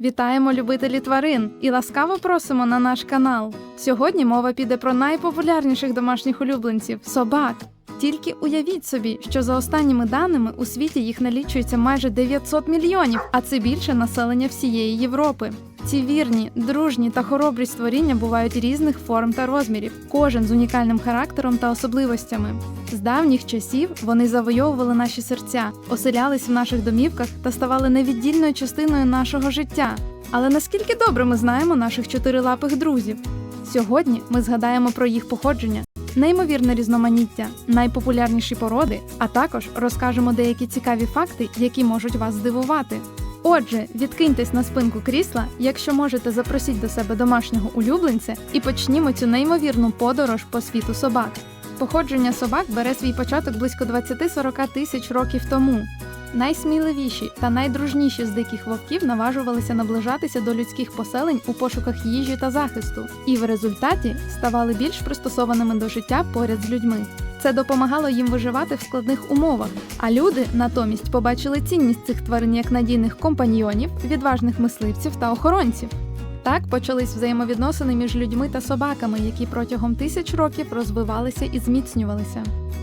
Вітаємо любителі тварин і ласкаво просимо на наш канал. Сьогодні мова піде про найпопулярніших домашніх улюбленців собак. Тільки уявіть собі, що за останніми даними у світі їх налічується майже 900 мільйонів, а це більше населення всієї Європи. Ці вірні, дружні та хоробрі створіння бувають різних форм та розмірів, кожен з унікальним характером та особливостями. З давніх часів вони завойовували наші серця, оселялись в наших домівках та ставали невіддільною частиною нашого життя. Але наскільки добре ми знаємо наших чотирилапих друзів? Сьогодні ми згадаємо про їх походження, неймовірне різноманіття, найпопулярніші породи, а також розкажемо деякі цікаві факти, які можуть вас здивувати. Отже, відкиньтесь на спинку крісла, якщо можете, запросіть до себе домашнього улюбленця і почнімо цю неймовірну подорож по світу собак. Походження собак бере свій початок близько 20-40 тисяч років тому. Найсміливіші та найдружніші з диких вовків наважувалися наближатися до людських поселень у пошуках їжі та захисту, і в результаті ставали більш пристосованими до життя поряд з людьми. Це допомагало їм виживати в складних умовах, а люди натомість побачили цінність цих тварин як надійних компаньйонів, відважних мисливців та охоронців. Так почались взаємовідносини між людьми та собаками, які протягом тисяч років розвивалися і зміцнювалися.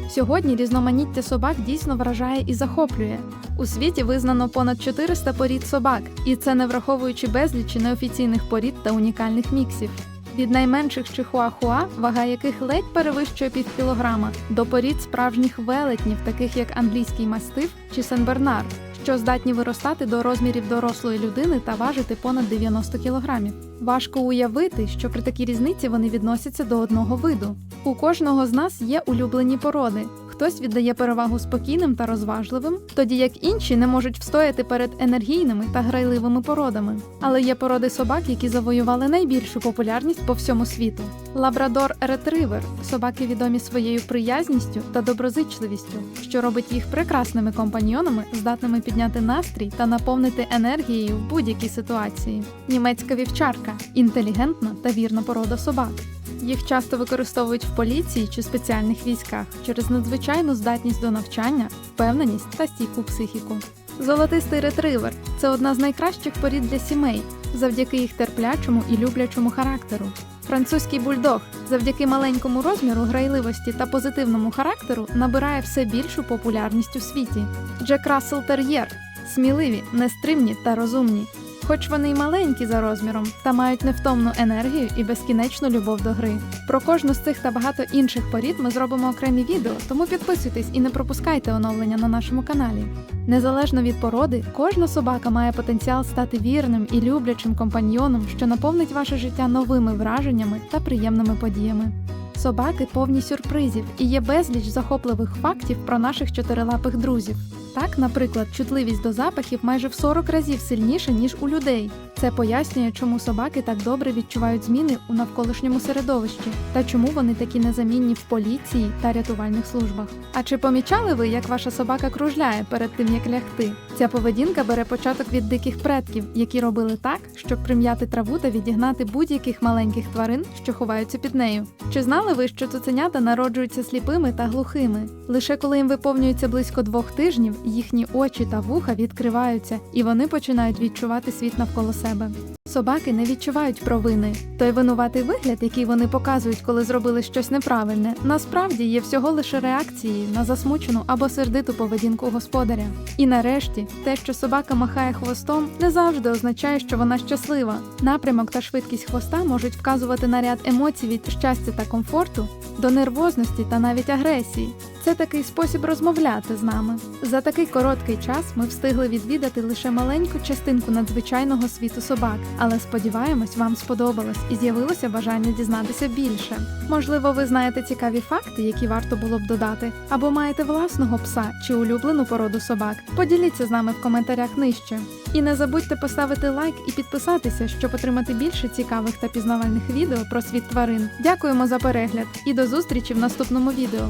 Сьогодні різноманіття собак дійсно вражає і захоплює. У світі визнано понад 400 порід собак, і це не враховуючи безлічі неофіційних порід та унікальних міксів. Від найменших чихуахуа, вага яких ледь перевищує півкілограма, до порід справжніх велетнів, таких як англійський мастиф чи сенбернар, що здатні виростати до розмірів дорослої людини та важити понад 90 кілограмів. Важко уявити, що при такій різниці вони відносяться до одного виду. У кожного з нас є улюблені породи. Хтось віддає перевагу спокійним та розважливим, тоді як інші не можуть встояти перед енергійними та грайливими породами. Але є породи собак, які завоювали найбільшу популярність по всьому світу. Лабрадор ретривер собаки відомі своєю приязністю та доброзичливістю, що робить їх прекрасними компаньйонами, здатними підняти настрій та наповнити енергією в будь-якій ситуації. Німецька вівчарка інтелігентна та вірна порода собак. Їх часто використовують в поліції чи спеціальних військах через надзвичайну здатність до навчання, впевненість та стійку психіку. Золотистий ретривер це одна з найкращих порід для сімей завдяки їх терплячому і люблячому характеру. Французький бульдог завдяки маленькому розміру, грайливості та позитивному характеру набирає все більшу популярність у світі. Джек Рассел Тер'єр сміливі, нестримні та розумні. Хоч вони й маленькі за розміром, та мають невтомну енергію і безкінечну любов до гри. Про кожну з цих та багато інших порід ми зробимо окремі відео, тому підписуйтесь і не пропускайте оновлення на нашому каналі. Незалежно від породи, кожна собака має потенціал стати вірним і люблячим компаньйоном, що наповнить ваше життя новими враженнями та приємними подіями. Собаки повні сюрпризів і є безліч захопливих фактів про наших чотирилапих друзів. Так, наприклад, чутливість до запахів майже в 40 разів сильніша, ніж у людей. Це пояснює, чому собаки так добре відчувають зміни у навколишньому середовищі та чому вони такі незамінні в поліції та рятувальних службах. А чи помічали ви, як ваша собака кружляє перед тим, як лягти? Ця поведінка бере початок від диких предків, які робили так, щоб прим'яти траву та відігнати будь-яких маленьких тварин, що ховаються під нею. Чи знали ви, що цуценята народжуються сліпими та глухими? Лише коли їм виповнюється близько двох тижнів, їхні очі та вуха відкриваються, і вони починають відчувати світ навколо себе. Собаки не відчувають провини. Той винуватий вигляд, який вони показують, коли зробили щось неправильне, насправді є всього лише реакцією на засмучену або сердиту поведінку господаря. І нарешті, те, що собака махає хвостом, не завжди означає, що вона щаслива. Напрямок та швидкість хвоста можуть вказувати на ряд емоцій від щастя та комфорту до нервозності та навіть агресії. Це такий спосіб розмовляти з нами. За такий короткий час ми встигли відвідати лише маленьку частинку надзвичайного світу собак, але сподіваємось, вам сподобалось і з'явилося бажання дізнатися більше. Можливо, ви знаєте цікаві факти, які варто було б додати, або маєте власного пса чи улюблену породу собак. Поділіться з нами в коментарях нижче. І не забудьте поставити лайк і підписатися, щоб отримати більше цікавих та пізнавальних відео про світ тварин. Дякуємо за перегляд і до зустрічі в наступному відео.